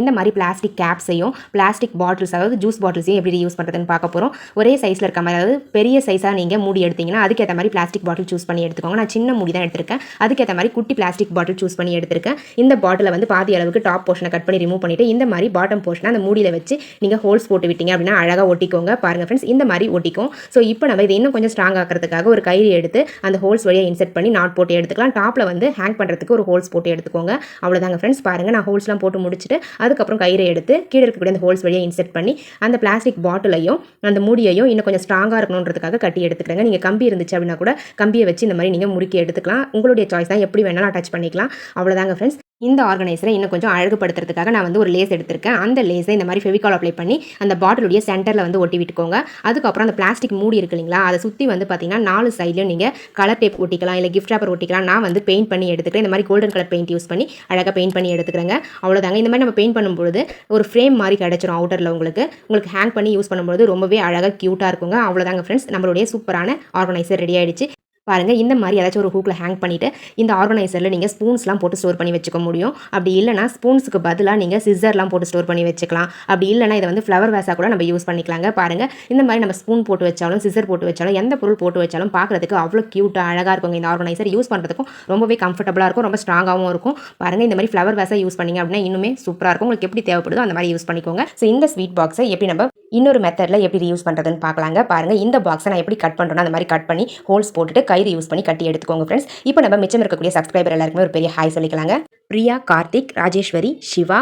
இந்த மாதிரி பிளாஸ்டிக் கேப்ஸையும் பிளாஸ்டிக் பாட்டில்ஸ் அதாவது ஜூஸ் பாட்டில்ஸையும் எப்படி யூஸ் பண்ணுறதுன்னு பார்க்க போகிறோம் ஒரே சைஸில் இருக்க மாதிரி அதாவது பெரிய சைஸாக நீங்கள் மூடி எடுத்தீங்கன்னா அதுக்கேற்ற மாதிரி பிளாஸ்டிக் பாட்டில் சூஸ் பண்ணி எடுத்துக்கோங்க. நான் சின்ன மூடி தான் எடுத்திருக்கேன். அதுக்கேற்ற மாதிரி குட்டி பிளாஸ்டிக் பாட்டில் சூஸ் பண்ணி எடுத்திருக்கேன். இந்த பாட்டிலை வந்து பாதி அளவுக்கு டாப் போர்ஷனை கட் பண்ணி ரிமூவ் பண்ணிட்டு இந்த மாதிரி பாட்டம் போர்ஷனை அந்த மூடியில் வச்சு நீங்கள் ஹோல்ஸ் போட்டு விட்டீங்க அப்படின்னா அழகாக ஒட்டிக்கோங்க. பாருங்கள் ஃப்ரெண்ட்ஸ் இந்த மாதிரி ஒட்டிக்கும். ஸோ இப்போ நம்ம இதை இன்னும் கொஞ்சம் ஸ்ட்ராங் ஆக்கிறதுக்காக ஒரு கயிறு எடுத்து அந்த ஹோல்ஸ் வழியாக இன்செர்ட் பண்ணி நாட் போட்டு எடுத்துக்கலாம். டாப்பில் வந்து ஹேங் பண்ணுறதுக்கு ஒரு ஹோல்ஸ் போட்டு எடுத்துக்கோங்க. அவ்வளோதாங்க ஃப்ரெண்ட்ஸ் பாருங்கள் நான் ஹோல்ஸ்லாம் போட்டு முடிச்சுட்டு அதுக்கப்புறம் கயிறை எடுத்து கீழே இருக்கக்கூடிய அந்த ஹோல்ஸ் வழியாக இன்செர்ட் பண்ணி அந்த பிளாஸ்டிக் பாட்டிலையும் அந்த மூடியையும் இன்னும் கொஞ்சம் ஸ்ட்ராங்காக இருக்கணுன்றதுக்காக கட்டி எடுத்துக்கிறேங்க. நீங்கள் கம்பி இருந்துச்சு அப்படின்னா கூட கம்பியை வச்சு இந்த மாதிரி நீங்கள் முறுக்கி எடுத்துக்கலாம். உங்களுடைய சாய்ஸ் தான். எப்படி வேணாலும் அட்டாச் பண்ணிக்கலாம். அவ்வளோதாங்க ஃப்ரெண்ட்ஸ் இந்த ஆர்கனைசரை இன்னும் கொஞ்சம் அழகுபடுத்துறதுக்காக நான் வந்து ஒரு லேஸ் எடுத்திருக்கேன். அந்த லேஸை இந்த மாதிரி ஃபெவிகால் அப்ளை பண்ணி அந்த பாட்டிலுடைய சென்டரில் வந்து ஒட்டி விட்டுக்கோங்க. அதுக்கப்புறம் அந்த பிளாஸ்டிக் மூடி இருக்கு இல்லைங்களா அதை சுற்றி வந்து பார்த்தீங்கன்னா நாலு சைட்லையும் நீங்கள் கலர் டேப் ஒட்டிக்கலாம் இல்லை கிஃப்ட் பேப்பர் ஒட்டிக்கலாம் நான் வந்து பெயிண்ட் பண்ணி எடுத்துக்கிறேன். இந்த மாதிரி கோல்டன் கலர் பெயிண்ட் யூஸ் பண்ணி அழகாக பெயிண்ட் பண்ணி எடுத்துக்கிறேங்க. அவ்வளோதாங்க இந்த மாதிரி நம்ம பெயிண்ட் பண்ணும்பொழுது ஒரு ஃப்ரேம் மாதிரி கிடச்சிரும் அவுட்டரில் உங்களுக்கு. உங்களுக்கு ஹேங் பண்ணி யூஸ் பண்ணும்போது ரொம்பவே அழகாக க்யூட்டாக இருக்குங்க. அவ்வளோதாங்க ஃப்ரெண்ட்ஸ் நம்மளுடைய சூப்பரான ஆர்கனைசர் ரெடி ஆகிடுச்சு பாருங்கள் இந்த மாதிரி ஏதாச்சும் ஒரு ஹூக்கில் ஹேங் பண்ணிவிட்டு இந்த ஆர்கனைசரில் நீங்கள் ஸ்பூன்ஸ்லாம் போட்டு ஸ்டோர் பண்ணி வச்சுக்க முடியும். அப்படி இல்லைனா ஸ்பூன்ஸுக்கு பதிலாக நீங்கள் சிஸ்ஸர்லாம் போட்டு ஸ்டோர் பண்ணி வச்சுக்கலாம். அப்படி இல்லைனா இதை வந்து ஃப்ளவர் வேஸாக கூட நம்ம யூஸ் பண்ணிக்கலாங்க. பாருங்கள் இந்த மாதிரி நம்ம ஸ்பூன் போட்டு வச்சாலும் சிசர் போட்டு வச்சாலும் எந்த பொருள் போட்டு வச்சாலும் பார்க்குறதுக்கு அவ்வளோ க்யூட்டாக அழகாக இருக்கும் இந்த ஆர்கனைசர் யூஸ் பண்ணுறதுக்கும் ரொம்பவே கம்ஃபர்டபுளாக இருக்கும் ரொம்ப ஸ்ட்ராங்காகவும் இருக்கும். பாருங்கள் இந்த மாதிரி ஃப்ளவர் வேஸாக யூஸ் பண்ணிங்க அப்படின்னா இன்னுமே சூப்பராக இருக்கும். உங்களுக்கு எப்படி தேவைப்படுதோ அந்த மாதிரி யூஸ் பண்ணிக்கோங்க. ஸோ இந்த ஸ்வீட் பாக்ஸை எப்படி நம்ம இன்னொரு மெத்தடில் எப்படி யூஸ் பண்ணுறதுன்னு பார்க்கலாங்க. பாருங்கள் இந்த பாக்ஸை நான் எப்படி கட் பண்ணுறோன்னா அந்த மாதிரி கட் பண்ணி ஹோல்ஸ் போட்டுட்டு கயிறு யூஸ் பண்ணி கட்டி எடுத்துக்கோங்க ஃப்ரெண்ட்ஸ் இப்போ நம்ம மிச்சம் இருக்கக்கூடிய சப்ஸ்கிரைபர் எல்லாருக்குமே ஒரு பெரிய ஹாய் சொல்லிக்கலாங்க. பிரியா கார்த்திக் ராஜேஸ்வரி சிவா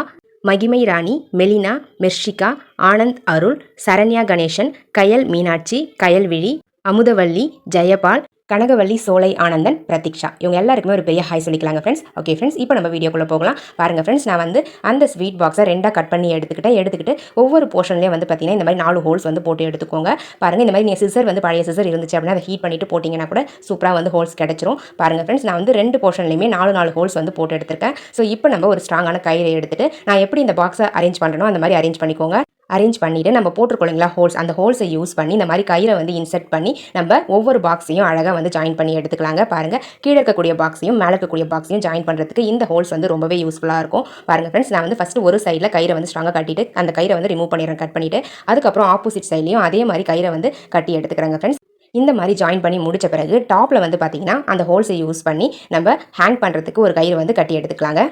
மகிமை ராணி மெலினா மெர்ஷிகா ஆனந்த் அருள் சரண்யா கணேசன் கயல் மீனாட்சி கயல்விழி அமுதவள்ளி ஜெயபால் கனகவள்ளி சோலை ஆனந்தன் பிரதீக்ஷா. இவங்க எல்லாருக்குமே ஒரு பெரிய ஹாய் சொல்லிக்கலாங்க ஃப்ரெண்ட்ஸ் ஓகே ஃப்ரெண்ட்ஸ் இப்போ நம்ம வீடியோக்குள்ளே போகலாம். பாருங்கள் ஃப்ரெண்ட்ஸ் நான் வந்து அந்த ஸ்வீட் பாக்ஸை ரெண்டாக கட் பண்ணி எடுத்துக்கிட்டேன் எடுத்துக்கிட்டு ஒவ்வொரு போர்ஷன்லேயும் வந்து பார்த்தீங்கன்னா இந்த மாதிரி நாலு ஹோல்ஸ் வந்து போட்டு எடுத்துக்கோங்க. பாருங்கள் இந்த மாதிரி நீங்கள் சிசர் வந்து பழைய சிசர் இருந்துச்சு அப்படின்னா அதை ஹீட் பண்ணிட்டு போட்டிங்கன்னா கூட சூப்பராக வந்து ஹோல்ஸ் கிடச்சிரும். பாருங்கள் ஃப்ரெண்ட்ஸ் நான் வந்து ரெண்டு போர்ஷன்லையுமே நாலு நாலு ஹோல்ஸ் வந்து போட்டு எடுத்திருக்கேன். ஸோ இப்போ நம்ம ஒரு ஸ்ட்ராங்கான கயிறை எடுத்துகிட்டு நான் எப்படி இந்த பாக்ஸை அரேஞ்ச் பண்ணுறனோ அந்த மாதிரி அரேஞ்ச் பண்ணிக்கோங்க. அரேஞ்ச் பண்ணிவிட்டு நம்ம போட்டிருக்கோம் ஹோல்ஸ் அந்த ஹோல்ஸை யூஸ் பண்ணி இந்த மாதிரி கயிறை வந்து இன்செர்ட் பண்ணி நம்ம ஒவ்வொரு பாக்ஸையும் அழகாக வந்து ஜாயின் பண்ணி எடுத்துக்கலாங்க. பாருங்கள் கீழே இருக்கக்கூடிய பாக்ஸையும் மேலே இருக்கக்கூடிய பாக்ஸையும் ஜாயின் பண்ணுறதுக்கு இந்த ஹோல்ஸ் வந்து ரொம்பவே யூஸ்ஃபுல்லாக இருக்கும். பாருங்கள் ஃப்ரெண்ட்ஸ் நான் வந்து ஃபஸ்ட்டு ஒரு சைடில் கயிறை வந்து ஸ்ட்ராங்காக கட்டிட்டு அந்த கயிறை வந்து ரிமூவ் பண்ணிடுறேன் கட் பண்ணிவிட்டு அதுக்கப்புறம் ஆப்போசிட் சைட்லையும் அதே மாதிரி கயிறை வந்து கட்டி எடுத்துக்கிறேங்க ஃப்ரெண்ட்ஸ் இந்த மாதிரி ஜாயின் பண்ணி முடித்த பிறகு டாப்பில் வந்து பார்த்தீங்கன்னா அந்த ஹோல்ஸை யூஸ் பண்ணி நம்ம ஹேங் பண்ணுறதுக்கு ஒரு கயிறு வந்து கட்டி எடுத்துக்கலாங்க.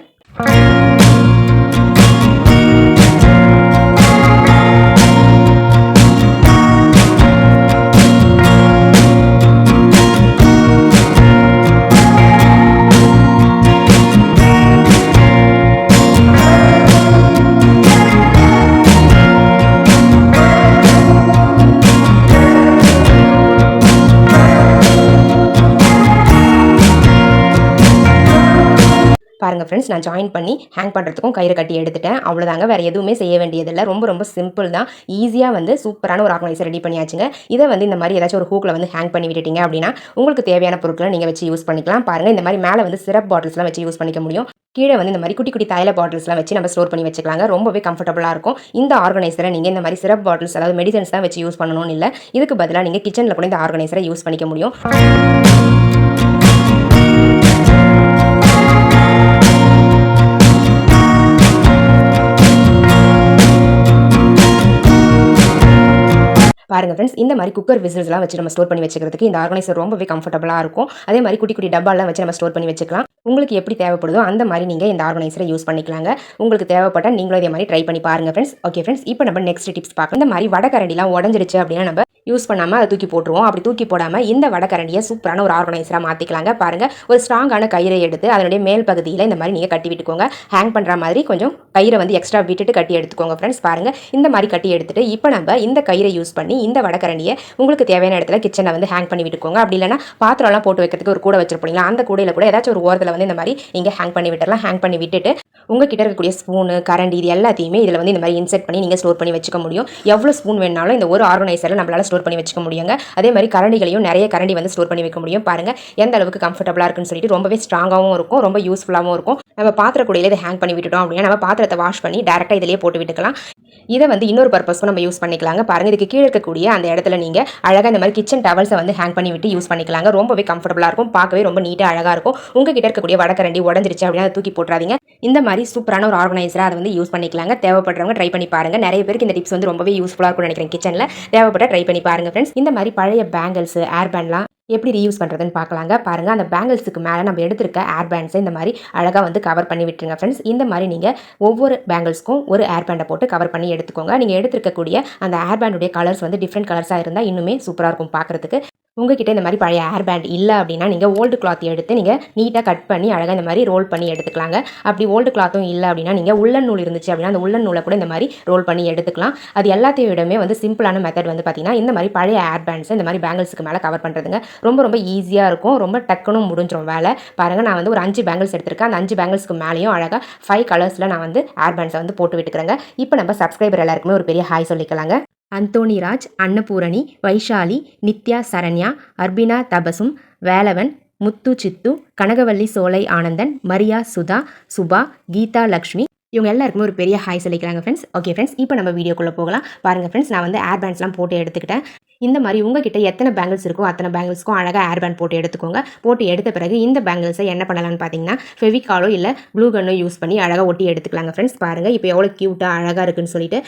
பாருங்கள் ஃப்ரெண்ட்ஸ் நான் ஜாயின் பண்ணி ஹேங் பண்ணுறதுக்கும் கயிறு கட்டி எடுத்துட்டேன். அவ்வளோதாங்க வேறு எதுவுமே செய்ய வேண்டியதில்லை. ரொம்ப ரொம்ப சிம்பிள் தான். ஈஸியாக வந்து சூப்பரான ஒரு ஆர்கனைசர் ரெடி பண்ணியாச்சுங்க. இதை வந்து இந்த மாதிரி ஏதாச்சும் ஒரு ஹூக்கில் வந்து ஹேங் பண்ணி விட்டுட்டீங்க அப்படின்னா உங்களுக்கு தேவையான பொருட்களை நீங்கள் வச்சு யூஸ் பண்ணிக்கலாம். பாருங்கள் இந்த மாதிரி மேலே வந்து சிரப் பாட்டில்ஸ்லாம் வச்சு யூஸ் பண்ணிக்க முடியும். கீழே வந்து இந்த மாதிரி குட்டி குட்டி தைல பாட்டில்ஸ்லாம் வச்சு நம்ம ஸ்டோர் பண்ணி வச்சுக்கலாங்க. ரொம்பவே கம்ஃபர்டபுளாக இருக்கும். இந்த ஆர்கனைசரை நீங்கள் இந்த மாதிரி சிரப் பாட்டில்ஸ் அதாவது மெடிசன்ஸ் தான் வச்சு யூஸ் பண்ணணும்னு இல்லை. இதுக்கு பதிலாக நீங்கள் கிச்சனில் கூட இந்த ஆர்கனைசரை யூஸ் பண்ணிக்க முடியும். பாருங்கள் ஃப்ரெண்ட்ஸ் இந்த மாதிரி குக்கர் விசில்ஸ்லாம் வச்சு நம்ம ஸ்டோர் பண்ணி வச்சுக்கிறதுக்கு இந்த ஆர்கனைசர் ரொம்பவே கம்ஃபர்டபுளாக இருக்கும். அதே மாதிரி குட்டி குட்டி டப்பாலாம் வச்சு நம்ம ஸ்டோர் பண்ணி வச்சுக்கலாம். உங்களுக்கு எப்படி தேவைப்படுதோ அந்த மாதிரி நீங்கள் இந்த ஆர்கனைசரை யூஸ் பண்ணிக்கலாங்க. உங்களுக்கு தேவைப்பட்டால் நீங்களும் இதே மாதிரி ட்ரை பண்ணி பாருங்கள் ஃப்ரெண்ட்ஸ் ஓகே ஃப்ரெண்ட்ஸ் இப்போ நம்ம நெக்ஸ்ட் டிப்ஸ் பார்க்கலாம். இந்த மாதிரி வடகரண்டிலாம் உடஞ்சிடுச்சு அப்படின்னா நம்ம யூஸ் பண்ணாமல் அதை தூக்கி போட்டுருவோம். அப்படி தூக்கி போடாமல் இந்த வடக்கரண்டியை சூப்பரான ஒரு ஆர்கனைசராக மாற்றிக்கலாங்க பாருங்கள் ஒரு ஸ்ட்ராங்கான கயிறை எடுத்து அதனுடைய மேல் பகுதியில் இந்த மாதிரி நீங்கள் கட்டி விட்டுக்கோங்க. ஹேங் பண்ணுற மாதிரி கொஞ்சம் கயிறை வந்து எக்ஸ்ட்ரா விட்டுட்டு கட்டி எடுத்துக்கோங்க ஃப்ரெண்ட்ஸ் பாருங்கள் இந்த மாதிரி கட்டி எடுத்துகிட்டு இப்போ நம்ம இந்த கயிறை யூஸ் பண்ணி இந்த வடக்கரண்டியை உங்களுக்கு தேவையான இடத்துல கிச்சனை வந்து ஹேங் பண்ணி விட்டுக்கோங்க. அப்படி இல்லைனா பாத்திரம்லாம் போட்டு வைக்கிறதுக்கு ஒரு கூட வச்சிருப்பீங்களா? அந்த கூடையில் கூட ஏதாச்சும் ஒரு ஓரத்தில் வந்து இந்த மாதிரி நீங்கள் ஹேங் பண்ணி விட்டுறலாம். ஹேங் பண்ணி விட்டுட்டு உங்ககிட்ட இருக்கக்கூடிய ஸ்பூனு கரண்டி இது எல்லாத்தையுமே இதில் வந்து இந்த மாதிரி இன்செர்ட் பண்ணி நீங்கள் ஸ்டோர் பண்ணி வச்சுக்க முடியும். எவ்வளோ ஸ்பூன் வேணாலும் இந்த ஒரு ஆர்கனைசரில் நம்மளால் ஸ்டோர் பண்ணி வச்சுக்க முடியுங்க. அதே மாதிரி கரண்டிகளையும் நிறைய கரண்டி வந்து ஸ்டோர் பண்ணி வைக்க முடியும். பாருங்க எந்த அளவுக்கு கம்ஃபர்டபுளாக இருக்குன்னு சொல்லிட்டு ரொம்பவே ஸ்ட்ராங்காகவும் இருக்கும் ரொம்ப யூஸ்ஃபுல்லாகவும் இருக்கும். நம்ம பாத்திர இதை ஹேங் பண்ணி விட்டுட்டோம் அப்படின்னா நம்ம பாத்திரத்தை வாஷ் பண்ணி டேரெக்டாக இதிலேயே போட்டு விட்டுக்கலாம். இதை வந்து இன்னொரு பர்பஸ்க்கும் நம்ம யூஸ் பண்ணிக்கலாங்க. பாருங்க இதுக்கு கீழே இருக்கக்கூடிய அந்த இடத்துல நீங்க அழகா இந்த மாதிரி கிச்சன் டவல்ஸை வந்து ஹேங் பண்ணி விட்டு யூஸ் பண்ணிக்கலாங்க. ரொம்பவே கம்ஃபர்டபுளாக இருக்கும். பார்க்கவே ரொம்ப நீட்டாக அழகா இருக்கும். உங்ககிட்ட இருக்கக்கூடிய வடக்கரண்டி உடஞ்சிருச்சு அப்படின்னா அதை தூக்கி போட்டுறாதீங்க. இந்த மாதிரி சூப்பரான ஒரு ஆர்கனைசராக அதை வந்து யூஸ் பண்ணிக்கலாங்க. தேவைப்படுறவங்க ட்ரை பண்ணி பாருங்க. நிறைய பேருக்கு இந்த டிப்ஸ் வந்து ரொம்பவே யூஸ்ஃபுல்லாக இருக்கும்னு நினைக்கிறேன் கிச்சனில் தேவைப்பட்ட ட்ரை பண்ணி பாருங்க ஃப்ரெண்ட்ஸ் இந்த மாதிரி பழைய பேங்கிள்ஸ் ஏர் பேண்ட்லாம் எப்படி ரீயூஸ் பண்ணுறதுன்னு பார்க்கலாங்க. பாருங்கள் அந்த பேங்கிள்ஸுக்கு மேலே நம்ம எடுத்திருக்க ஏர் பேண்ட்ஸை இந்த மாதிரி அழகாக வந்து கவர் பண்ணி விட்டுருங்க ஃப்ரெண்ட்ஸ் இந்த மாதிரி நீங்கள் ஒவ்வொரு பேங்கிள்ஸ்க்கும் ஒரு ஏர் பேண்டை போட்டு கவர் பண்ணி எடுத்துக்கோங்க. நீங்கள் எடுத்திருக்கக்கூடிய அந்த ஏர் பேண்டுடைய கலர்ஸ் வந்து டிஃப்ரெண்ட் கலர்ஸாக இருந்தால் இன்னுமே சூப்பராக இருக்கும் பார்க்குறதுக்கு. உங்ககிட்ட இந்த மாதிரி பழைய ஏர் பேண்ட் இல்லை அப்படின்னா நீங்கள் ஓல்டு கிளாத் எடுத்து நீங்கள் நீட்டாக கட் பண்ணி அழகாக இந்த மாதிரி ரோல் பண்ணி எடுத்துக்கலாங்க. அப்படி ஓல்டு கிளாத்தும் இல்லை அப்படின்னா நீங்கள் உள்ளன் நூல் இருந்துச்சு அப்படின்னா அந்த உள்ளன் நூலை கூட இந்த மாதிரி ரோல் பண்ணி எடுத்துக்கலாம். அது எல்லாத்தையும் விடமே வந்து சிம்பிளான மெத்தட் வந்து பார்த்திங்கன்னா இந்த மாதிரி பழைய ஏர் பேண்ட்ஸ் இந்த மாதிரி பேங்கிள்ஸுக்கு மேலே கவர் பண்ணுறதுங்க ரொம்ப ரொம்ப ஈஸியாக இருக்கும். ரொம்ப டக்குன்னு முடிஞ்சிடும் வேலை. பாருங்கள் நான் வந்து ஒரு அஞ்சு பேங்கிள்ஸ் எடுத்திருக்கேன். அந்த அஞ்சு பேங்கிள்ஸ்க்கு மேலேயும் அழகாக ஃபைவ் கலர்ஸில் நான் வந்து ஏர் பேண்ட்ஸை வந்து போட்டு விட்டுக்கிறேங்க. இப்போ நம்ம சப்ஸ்கிரைபர் எல்லாருக்குமே ஒரு பெரிய ஹாய் சொல்லிக்கலாங்க. அந்தோணி ராஜ் அன்னபூரணி வைஷாலி நித்யா சரண்யா அர்பினா தபசும் வேலவன் முத்து சித்து கனகவல்லி சோலை ஆனந்தன் மரியா சுதா சுபா கீதா லக்ஷ்மி. இவங்க எல்லாருக்குமே ஒரு பெரிய ஹாய் சொல்லிக்கிறாங்க ஃப்ரெண்ட்ஸ் ஓகே ஃப்ரெண்ட்ஸ் இப்போ நம்ம வீடியோக்குள்ளே போகலாம். பாருங்கள் ஃப்ரெண்ட்ஸ் நான் வந்து ஏர் பேண்ட்ஸ்லாம் போட்டு எடுத்துக்கிட்டேன். இந்த மாதிரி உங்ககிட்ட எத்தனை பேங்கிள்ஸ் இருக்கோ அத்தனை பேங்கிள்ஸ்க்கும் அழகாக ஏர் பேண்ட் போட்டு எடுத்துக்கோங்க. போட்டு எடுத்த பிறகு இந்த பேங்கிள்ஸை என்ன பண்ணலாம்னு பார்த்தீங்கன்னா ஃபெவிகாலோ இல்லை ப்ளூ கன்னோ யூஸ் பண்ணி அழகாக ஒட்டி எடுத்துக்கலாங்க ஃப்ரெண்ட்ஸ் பாருங்கள் இப்போ எவ்வளோ க்யூட்டாக அழகாக இருக்குன்னு சொல்லிட்டு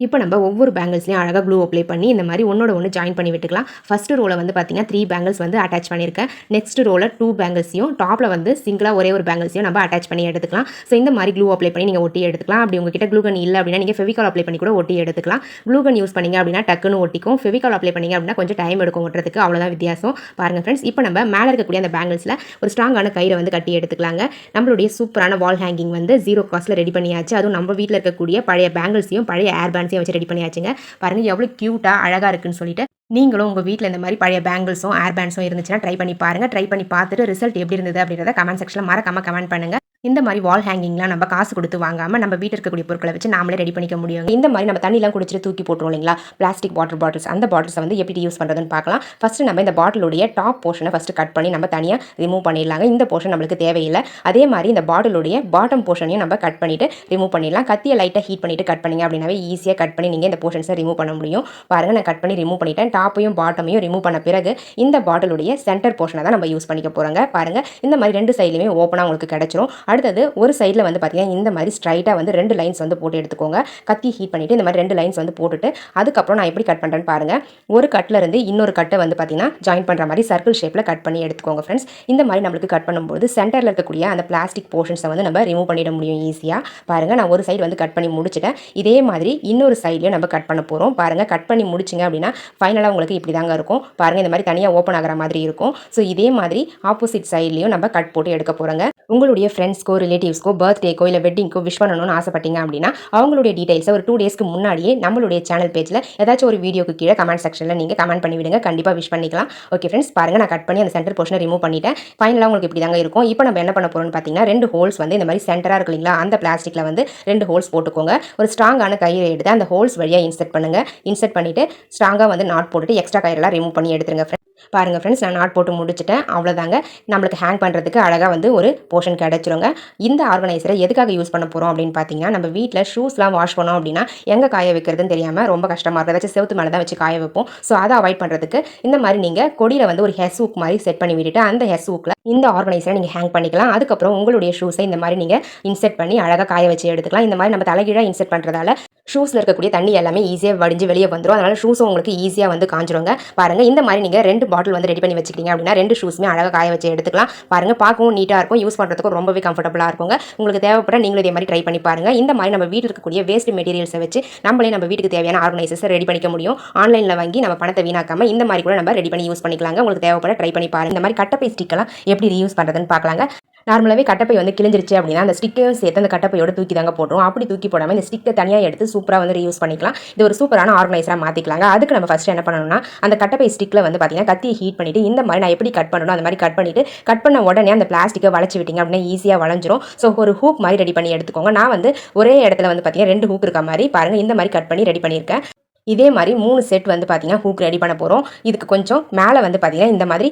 இப்போ நம்ம ஒவ்வொரு பேங்கிள்ஸ்லையும் அழகாக க்ளூ அப்ளை பண்ணி இந்த மாதிரி ஒன்னோட ஒன்று ஜாயின் பண்ணி விட்டுக்கலாம். ஃபஸ்ட்டு ரோவில் வந்து பார்த்தீங்கன்னா த்ரீ பேங்கிள்ஸ் வந்து அட்டாச் பண்ணியிருக்கேன். நெக்ஸ்ட் ரோவில் டூ பேங்கிள்ஸையும் டாப்பில் வந்து சிங்கிளாக ஒரே ஒரு பேங்கிள்ஸையும் நம்ம அட்டாச் பண்ணி எடுத்துக்கலாம். ஸோ இந்த மாதிரி க்ளூ அப்ளை பண்ணி நீங்கள் ஒட்டி எடுத்துக்கலாம். அப்படி உங்ககிட்ட க்ளூகன் இல்லை அப்படின்னா நீங்கள் ஃபெவிகால் அப்ளை பண்ணி கூட ஒட்டி எடுத்துக்கலாம். க்ளூகன் யூஸ் பண்ணீங்க அப்படின்னா டக்குன்னு ஒட்டிக்கும். ஃபெவிகால் அப்ளை பண்ணீங்க அப்படின்னா கொஞ்சம் டைம் எடுக்கும் ஒட்டுறதுக்கு. அவ்வளோதான் வித்தியாசம். பாருங்கள் ஃப்ரெண்ட்ஸ் இப்போ நம்ம மேலே இருக்கக்கூடிய அந்த பேங்கிள்ஸில் ஒரு ஸ்ட்ராங்கான கயிறை வந்து கட்டி எடுத்துக்கலாங்க. நம்மளுடைய சூப்பரான வால் ஹேங்கிங் வந்து ஜீரோ காஸ்ட்டில் ரெடி பண்ணியாச்சு. அதுவும் நம்ம வீட்டில் இருக்கக்கூடிய பழைய பேங்கிள்ஸையும் பழைய ஏர் பேண்ட்ஸையும் வச்சு ரெடி பண்ணியாச்சுங்க. பாருங்கள் எவ்வளோ க்யூட்டாக அழகாக இருக்குன்னு சொல்லிட்டு நீங்களும் உங்கள் வீட்டில் இந்த மாதிரி பழைய பேங்கிள்ஸும் ஏர் பேண்ட்ஸும் இருந்துச்சுன்னா ட்ரை பண்ணி பாருங்கள் ட்ரை பண்ணி பார்த்துட்டு ரிசல்ட் எப்படி இருந்தது அப்படின்றத கமெண்ட் செக்ஷனில் மறக்காம கமெண்ட் பண்ணுங்கள் இந்த மாதிரி வால் ஹேங்கிங்லாம் நம்ம காசு கொடுத்து வாங்காமல் நம்ம வீட்டில் இருக்கக்கூடிய பொருட்களை வச்சு நாமளே ரெடி பண்ணிக்க முடியும். இந்த மாதிரி நம்ம தண்ணிலாம் குடிச்சிட்டு தூக்கி போட்டுருவோம் இல்லைங்களா? பிளாஸ்டிக் வாட்டர் பாட்டில்ஸ் அந்த பாட்டில்ஸை வந்து எப்படி யூஸ் பண்ணுறதுன்னு பார்க்கலாம். ஃபஸ்ட்டு நம்ம இந்த பாட்டிலுடைய டாப் போர்ஷனை ஃபஸ்ட்டு கட் பண்ணி நம்ம தனியாக ரிமூவ் பண்ணிடலாங்க. இந்த போர்ஷன் நம்மளுக்கு தேவையில்லை. அதே மாதிரி இந்த பாட்டிலுடைய பாட்டம் போர்ஷனையும் நம்ம கட் பண்ணிவிட்டு ரிமூவ் பண்ணிடலாம். கத்தியை லைட்டாக ஹீட் பண்ணிவிட்டு கட் பண்ணிங்க அப்படின்னாவே ஈஸியாக கட் பண்ணி நீங்கள் இந்த போர்ஷன்ஸை ரிமூவ் பண்ண முடியும். பாருங்கள் நான் கட் பண்ணி ரிமூவ் பண்ணிட்டேன். டாப்பையும் பாட்டமையும் ரிமூவ் பண்ண பிறகு இந்த பாட்டிலுடைய சென்டர் போர்ஷனை தான் நம்ம யூஸ் பண்ணிக்க போகிறோங்க பாருங்கள் இந்த மாதிரி ரெண்டு சைட்லையுமே ஓப்பனாக உங்களுக்கு கிடச்சிரும். அடுத்தது ஒரு சைடில் வந்து பார்த்தீங்கன்னா இந்த மாதிரி ஸ்ட்ரைட்டாக வந்து ரெண்டு லைன்ஸ் வந்து போட்டு எடுத்துக்கோங்க. கத்தி ஹீட் பண்ணிவிட்டு இந்த மாதிரி ரெண்டு லைன்ஸ் வந்து போட்டுட்டு அதுக்கப்புறம் நான் எப்படி கட் பண்ணுறேன்னு பாருங்கள் ஒரு கட்டில் இருந்து இன்னொரு கட்டை வந்து பார்த்தீங்கன்னா ஜாயின் பண்ணுற மாதிரி சர்க்கிள் ஷேப்பில் கட் பண்ணி எடுத்துக்கோங்க ஃப்ரெண்ட்ஸ் இந்த மாதிரி நம்மளுக்கு கட் பண்ணும்போது சென்டரில் இருக்கக்கூடிய அந்த பிளாஸ்டிக் போர்ஷன்ஸை வந்து நம்ம ரிமூவ் பண்ணிட முடியும் ஈஸியாக பாருங்கள் நான் ஒரு சைடு வந்து கட் பண்ணி முடிச்சிட்டேன். இதே மாதிரி இன்னொரு சைட்லேயும் நம்ம கட் பண்ண போகிறோம் பாருங்கள் கட் பண்ணி முடிச்சிங்க அப்படின்னா ஃபைனலாக உங்களுக்கு இப்படி தாங்க இருக்கும். பாருங்கள் இந்த மாதிரி தனியாக ஓப்பன் ஆகிற மாதிரி இருக்கும். ஸோ இதே மாதிரி ஆப்போசிட் சைட்லேயும் நம்ம கட் போட்டு எடுக்க போகிறோங்க உங்களுடைய ஃப்ரெண்ட்ஸ்க்கோ ரிலேட்டிவ்ஸ்க்கோ பர்த்டேக்கோ இல்லை வெட்டிங்க்கோ விஷ் பண்ணணும்னு ஆசைப்பட்டீங்க அப்படின்னா அவங்களுடைய டீடைல்ஸை ஒரு டூ டேஸ்க்கு முன்னாடியே நம்மளுடைய சேனல் பேஜில் ஏதாச்சும் ஒரு வீடியோக்கு கீழே கமெண்ட் செக்ஷனில் நீங்கள் கமெண்ட் பண்ணி விடுங்க கண்டிப்பாக விஷ் பண்ணிக்கலாம். ஓகே ஃப்ரெண்ட்ஸ் பாருங்கள் நான் கட் பண்ணி அந்த சென்டர் போர்ஷனை ரிமூவ் பண்ணிட்டேன். ஃபைனலாக உங்களுக்கு இப்படி தாங்க இருக்கும். இப்போ நம்ம என்ன பண்ண போகிறோம்னு பார்த்தீங்கன்னா ரெண்டு ஹோல்ஸ் வந்து இந்த மாதிரி சென்டராக இருக்கு இல்லைங்களா அந்த பிளாஸ்டிக்கில் வந்து ரெண்டு ஹோல்ஸ் போட்டுக்கோங்க. ஒரு ஸ்ட்ராங்கான கயிறை எடுத்து அந்த ஹோல்ஸ் வழியாக இன்செர்ட் பண்ணுங்கள் இன்செர்ட் பண்ணிவிட்டு ஸ்ட்ராங்காக வந்து நாட் போட்டுட்டு எக்ஸ்ட்ரா கயிறெல்லாம் ரிமூவ் பண்ணி எடுத்துருங்க ஃப்ரெண்ட் பாருங்கள் ஃப்ரெண்ட்ஸ் நான் நாட் போட்டு முடிச்சுட்டேன். அவ்வளோதாங்க நம்மளுக்கு ஹேங் பண்ணுறதுக்கு அழகாக வந்து ஒரு போர்ஷன் கிடச்சிருங்க. இந்த ஆர்கனைசரை எதுக்காக யூஸ் பண்ண போகிறோம் அப்படின்னு பார்த்தீங்கன்னா நம்ம வீட்டில் ஷூஸ்லாம் வாஷ் பண்ணோம் அப்படின்னா எங்கே காய வைக்கிறதுன்னு தெரியாமல் ரொம்ப கஷ்டமாக இருக்கும். ஏதாச்சும் செவத்து மேலே தான் வச்சு காய வைப்போம். ஸோ அதை அவாய்ட் பண்ணுறதுக்கு இந்த மாதிரி நீங்கள் கொடியில் வந்து ஒரு ஹெஸ் ஹூக் மாதிரி செட் பண்ணி விட்டுட்டு அந்த ஹெஸ் ஹூக்கில் இந்த ஆர்கனைசரை நீங்கள் ஹேங் பண்ணிக்கலாம். அதுக்கப்புறம் உங்களுடைய ஷூஸை இந்த மாதிரி நீங்கள் இன்செர்ட் பண்ணி அழகாக காய வச்சு எடுத்துக்கலாம். இந்த மாதிரி நம்ம தலைகீழாக இன்செர்ட் பண்ணுறதால ஷூஸில் இருக்கக்கூடிய தண்ணி எல்லாமே ஈஸியாக வடிஞ்சு வெளியே வந்துடும் அதனால் ஷூஸும் உங்களுக்கு ஈஸியாக வந்து காஞ்சிருங்க. பாருங்கள் இந்த மாதிரி நீங்கள் ரெண்டு பாட்டில் வந்து ரெடி பண்ணி வச்சுக்கிட்டீங்க அப்படின்னா ரெண்டு ஷூஸுமே அழகாக காய வச்சு எடுத்துக்கலாம். பாருங்கள் பார்க்கவும் நீட்டாக இருக்கும். யூஸ் பண்ணுறதுக்கும் ரொம்பவே கம்ஃபர்டபுளாக இருக்குங்க. உங்களுக்கு தேவைப்பட நீங்களும் இதே மாதிரி ட்ரை பண்ணி பாருங்கள் இந்த மாதிரி நம்ம வீட்டில் இருக்கக்கூடிய வேஸ்ட் மெட்டீரியல்ஸை வச்சு நம்மளே நம்ம வீட்டுக்கு தேவையான ஆர்கனைசர்ஸை ரெடி பண்ணிக்க முடியும். ஆன்லைனில் வாங்கி நம்ம பணத்தை வீணாக்காமல் இந்த மாதிரி கூட நம்ம ரெடி பண்ணி யூஸ் பண்ணிக்கலாங்க. உங்களுக்கு தேவைப்பட ட்ரை பண்ணி பாருங்கள் இந்த மாதிரி கட்டப்பை ஸ்டிக்கெல்லாம் எப்படி ரீயூஸ் பண்ணுறதுன்னு பார்க்கலாங்க. நார்மலாகவே கட்டப்பை வந்து கிழிஞ்சிருச்சு அப்படின்னா அந்த ஸ்டிக்கையும் சேர்த்து அந்த கட்டப்பையோட தூக்கி தாங்க போட்டுரும் அப்படி தூக்கி போடாமல் இந்த ஸ்டிக்கை தனியாக எடுத்து சூப்பராக வந்து ரீயூஸ் பண்ணிக்கலாம். இது ஒரு சூப்பரான ஆர்கனைசராக மாற்றிக்கலாங்க அதுக்கு நம்ம ஃபஸ்ட்டு என்ன பண்ணணும்னா அந்த கட்டப்பை ஸ்டிக்கில் வந்து பார்த்திங்கன்னா கத்தியை ஹீட் பண்ணிவிட்டு இந்த மாதிரி நான் எப்படி கட் பண்ணணும் அந்த மாதிரி கட் பண்ணிவிட்டு கட் பண்ண உடனே அந்த பிளாஸ்டிக்கை வளைச்சி விட்டிங்க அப்படின்னா ஈஸியாக வளைஞ்சிரும். ஸோ ஒரு ஹூக் மாதிரி ரெடி பண்ணி எடுத்துக்கோங்க. நான் வந்து ஒரே இடத்துல வந்து பார்த்தீங்கன்னா ரெண்டு ஹூக் இருக்க மாதிரி பாருங்கள் இந்த மாதிரி கட் பண்ணி ரெடி பண்ணியிருக்கேன். இதே மாதிரி மூணு செட் வந்து பார்த்தீங்கன்னா ஹூக் ரெடி பண்ண போகிறோம் இதுக்கு கொஞ்சம் மேலே வந்து பார்த்தீங்கன்னா இந்த மாதிரி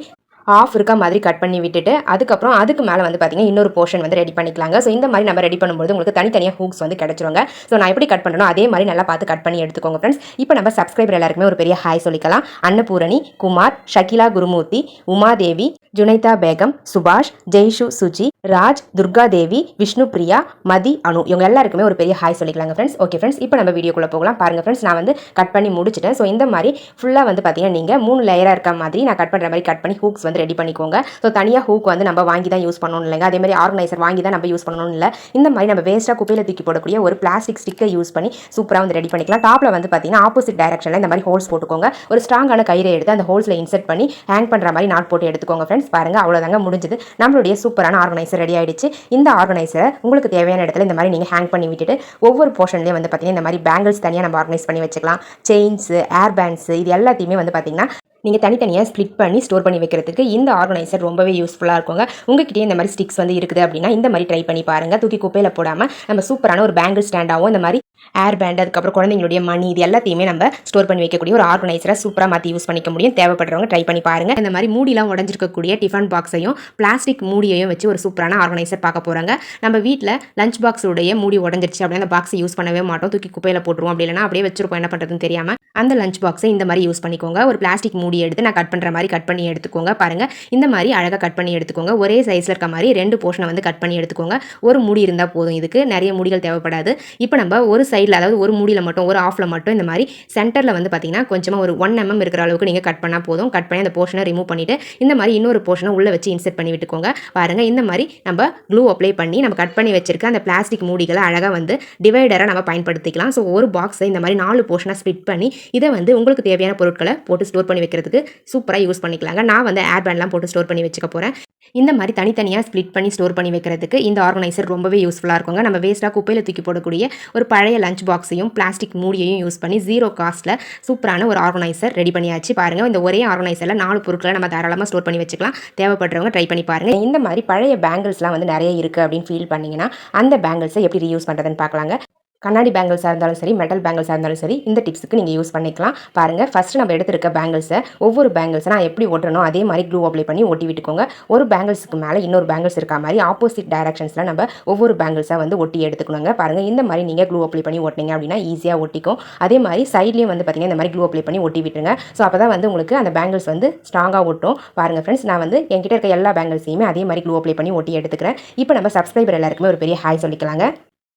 ஆஃப் இருக்க மாதிரி கட் பண்ணி விட்டுட்டு அதுக்கப்புறம் அதுக்கு மேலே வந்து பார்த்தீங்கன்னா இன்னொரு போர்ஷன் வந்து ரெடி பண்ணிக்கலாங்க. ஸோ இந்த மாதிரி நம்ம ரெடி பண்ணும்போது உங்களுக்கு தனித்தனியாக ஹூக்ஸ் வந்து கிடச்சிருங்க. ஸோ நான் எப்படி கட் பண்ணணும் அதே மாதிரி நல்லா பார்த்து கட் பண்ணி எடுத்துக்கோங்க ஃப்ரெண்ட்ஸ் இப்போ நம்ம சப்ஸ்கிரைபர் எல்லாருக்குமே ஒரு பெரிய ஹாய் சொல்லிக்கலாம். அன்னபூரணி குமார் ஷகிலா குருமூர்த்தி உமாதேவி ஜுனைதா பேகம் சுபாஷ் ஜெய்ஷு சுஜி ராஜ் துர்கா தேவி விஷ்ணு பிரியா மதி அனு. இவங்க எல்லாருக்குமே ஒரு பெரிய ஹாய் சொல்லிக்கலாங்க ஃப்ரெண்ட்ஸ் ஓகே ஃப்ரெண்ட்ஸ் இப்போ நம்ம வீடியோக்குள்ளே போகலாம். பாருங்கள் ஃப்ரெண்ட்ஸ் நான் வந்து கட் பண்ணி முடிச்சிட்டேன். ஸோ இந்த மாதிரி ஃபுல்லாக வந்து பார்த்தீங்கன்னா நீங்கள் மூணு லேயராக இருக்க மாதிரி நான் கட் பண்ணுற மாதிரி கட் பண்ணி ஹூக்ஸ் வந்து ரெடி பண்ணிக்கோங்க. ஸோ தனியாக ஹூக் வந்து நம்ம வாங்கி தான் யூஸ் பண்ணணும் இல்லைங்க. அதே மாதிரி ஆர்கனைசர் வாங்கி தான் நம்ம யூஸ் பண்ணணும் இல்லை. இந்த மாதிரி நம்ம வேஸ்ட்டாக குப்பையில் தூக்கி போடக்கூடிய ஒரு பிளாஸ்டிக் ஸ்டிக்கை யூஸ் பண்ணி சூப்பராக வந்து ரெடி பண்ணிக்கலாம். டாப்பில் வந்து பார்த்தீங்கன்னா ஆப்போசிட் டைரக்ஷனில் இந்த மாதிரி ஹோல்ஸ் போட்டுக்கோங்க. ஒரு ஸ்ட்ராங்கான கயிறை எடுத்து அந்த ஹோல்ஸில் இன்செர்ட் பண்ணி ஹேங் பண்ணுற மாதிரி நாட் போட்டு எடுத்துக்கோங்க ஃப்ரெண்ட்ஸ் பாருங்கள் அவ்வளோதாங்க முடிஞ்சது. நம்மளுடைய சூப்பரான ஆர்கனைசர் ரெடி ஆகிடுச்சு இந்த ஆர்கனைசரை உங்களுக்கு தேவையான இடத்துல இந்த மாதிரி நீங்கள் ஹேங் பண்ணி விட்டுட்டு ஒவ்வொரு போர்ஷன்லேயும் வந்து பார்த்தீங்கன்னா இந்த மாதிரி பேங்கிள்ஸ் தனியாக நம்ம ஆர்கனைஸ் பண்ணி வச்சுக்கலாம். செயின்ஸு ஏர் பேண்ட்ஸு இது எல்லாத்தையுமே வந்து பார்த்தீங்கன்னா நீங்கள் தனித்தனியாக ஸ்ப்ளிட் பண்ணி ஸ்டோர் பண்ணி வைக்கிறதுக்கு இந்த ஆர்கனைசர் ரொம்பவே யூஸ்ஃபுல்லாக இருக்குங்க. உங்ககிட்டயே இந்த மாதிரி ஸ்டிக்ஸ் வந்து இருக்குது அப்படின்னா இந்த மாதிரி ட்ரை பண்ணி பாருங்கள் தூக்கி குப்பையில் போடாமல் நம்ம சூப்பரான ஒரு பேங்கிள் ஸ்டாண்டாகவும் இந்த மாதிரி ஏர் பேண்ட் அதுக்கப்புறம் குழந்தைங்களுடைய மணி இது எல்லாத்தையுமே நம்ம ஸ்டோர் பண்ணி வைக்கக்கூடிய ஒரு ஆர்கனைசரை சூப்பராக மாற்றி யூஸ் பண்ணிக்க முடியும். தேவைப்படுறவங்க ட்ரை பண்ணி பாருங்க. இந்த மாதிரி மூடிலாம் உடஞ்சிருக்கக்கூடிய டிஃபன் பாக்ஸையும் பிளாஸ்டிக் மூடியையும் வச்சு ஒரு சூப்பரான ஆர்கனைசர் பார்க்க போகிறாங்க நம்ம வீட்டில் லஞ்ச் பாக்ஸுடைய மூடி உடஞ்சிருச்சு அப்படின்னா அந்த பாக்ஸை யூஸ் பண்ணவே மாட்டோம். தூக்கி குப்பையில் போட்டுருவோம் அப்படி இல்லைனா அப்படியே வச்சிருப்போம். என்ன பண்ணுறதுன்னு தெரியாமல் அந்த லஞ்ச் பாக்ஸை இந்த மாதிரி யூஸ் பண்ணிக்கோங்க. ஒரு பிளாஸ்டிக் மூடி எடுத்து நான் கட் பண்ணுற மாதிரி கட் பண்ணி எடுத்துக்கோங்க. பாருங்க. இந்த மாதிரி அழகாக கட் பண்ணி எடுத்துக்கோங்க. ஒரே சைஸில் இருக்க மாதிரி ரெண்டு போர்ஷனை வந்து கட் பண்ணி எடுத்துக்கோங்க. ஒரு மூடி இருந்தால் போதும். இதுக்கு நிறைய முடிகள் தேவைப்படாது. இப்போ நம்ம ஒரு சைடில் அதாவது ஒரு மூடியில் மட்டும் ஒரு ஆஃபில் மட்டும் இந்த மாதிரி சென்டரில் வந்து பார்த்தீங்கன்னா கொஞ்சமாக ஒரு ஒன் எம்எம் mm இருக்கிற அளவுக்கு நீங்கள் கட் பண்ணால் போதும். கட் பண்ணி அந்த போர்ஷனை ரிமூவ் பண்ணிவிட்டு இந்த மாதிரி இன்னொரு போர்ஷனை உள்ளே வச்சு இன்செர்ட் பண்ணி விட்டுக்கோங்க. பாருங்கள் இந்த மாதிரி நம்ம க்ளூ அப்ளை பண்ணி நம்ம கட் பண்ணி வச்சிருக்க அந்த பிளாஸ்டிக் மூடிகளை அழகாக வந்து டிவைடராக நம்ம பயன்படுத்திக்கலாம். ஸோ ஒரு பாக்ஸை இந்த மாதிரி நாலு போர்ஷனாக ஸ்ப்ளிட் பண்ணி இதை வந்து உங்களுக்கு தேவையான பொருட்களை போட்டு ஸ்டோர் பண்ணி வைக்கிறதுக்கு சூப்பராக யூஸ் பண்ணிக்கலாங்க. நான் வந்து ஏர் பேண்ட்லாம் போட்டு ஸ்டோர் பண்ணி வச்சுக்க போகிறேன் இந்த மாதிரி தனித்தனியாக ஸ்ப்ளிட் பண்ணி ஸ்டோர் பண்ணி வைக்கிறதுக்கு இந்த ஆர்கனைசர் ரொம்பவே யூஸ்ஃபுல்லாக இருக்குங்க. நம்ம வேஸ்ட்டாக குப்பையில் தூக்கி போடக்கூடிய ஒரு பழைய லஞ்ச் பாக்ஸையும் பிளாஸ்டிக் மூடியையும் யூஸ் பண்ணி ஜீரோ காஸ்ட்டில் சூப்பரான ஒரு ஆர்கனைசர் ரெடி பண்ணியாச்சு பாருங்கள் இந்த ஒரே ஆர்கனைசரில் நாலு பொருட்களை நம்ம தாராளமாக ஸ்டோர் பண்ணி வச்சுக்கலாம். தேவைப்படுறவங்க ட்ரை பண்ணி பாருங்கள் இந்த மாதிரி பழைய பேங்கிள்ஸ்லாம் வந்து நிறைய இருக்குது அப்படின்னு ஃபீல் பண்ணிங்கன்னா அந்த பேங்கிள்ஸை எப்படி ரீயூஸ் பண்ணுறதுன்னு பார்க்கலாங்க. கண்ணாடி பேங்கிள்ஸாக இருந்தாலும் சரி மெட்டல் பேங்கிள்ஸாக இருந்தாலும் சரி இந்த டிப்ஸுக்கு நீங்கள் யூஸ் பண்ணிக்கலாம். பாருங்கள் ஃபஸ்ட்டு நம்ம எடுத்துருக்க பேங்கிள்ஸை ஒவ்வொரு பேங்கிள்ஸை நான் எப்படி ஓட்டணும் அதே மாதிரி க்ளூ அப்ளை பண்ணி ஒட்டி விட்டுக்கோங்க. ஒரு பேங்கிள்ஸுக்கு மேலே இன்னொரு பேங்கிள்ஸ் இருக்க மாதிரி ஆப்போசிட் டைரக்ஷன்ஸில் நம்ம ஒவ்வொரு பேங்கிள்ஸாக வந்து ஒட்டி எடுத்துக்கணுங்க. பாருங்கள் இந்த மாதிரி நீங்கள் க்ளூ அப்ளை பண்ணி ஓட்டினீங்க அப்படின்னா ஈஸியாக ஒட்டிக்கும். அதே மாதிரி சைட்லேயும் வந்து பார்த்தீங்கன்னா இந்த மாதிரி க்ளூ அப்ளை பண்ணி ஒட்டி விட்டுருங்க. ஸோ அப்போ தான் வந்து உங்களுக்கு அந்த பேங்கிள்ஸ் வந்து ஸ்ட்ராங்காக ஒட்டும். பாருங்கள் ஃப்ரெண்ட்ஸ் நான் வந்து என்கிட்ட இருக்க எல்லா பேங்கிள்ஸையுமே அதே மாதிரி க்ளூ அப்ளை பண்ணி ஒட்டி எடுத்துக்கிறேன். இப்போ நம்ம சப்ஸ்கிரைபர் எல்லாருக்குமே ஒரு பெரிய ஹாய் சொல்லிக்கலாங்க.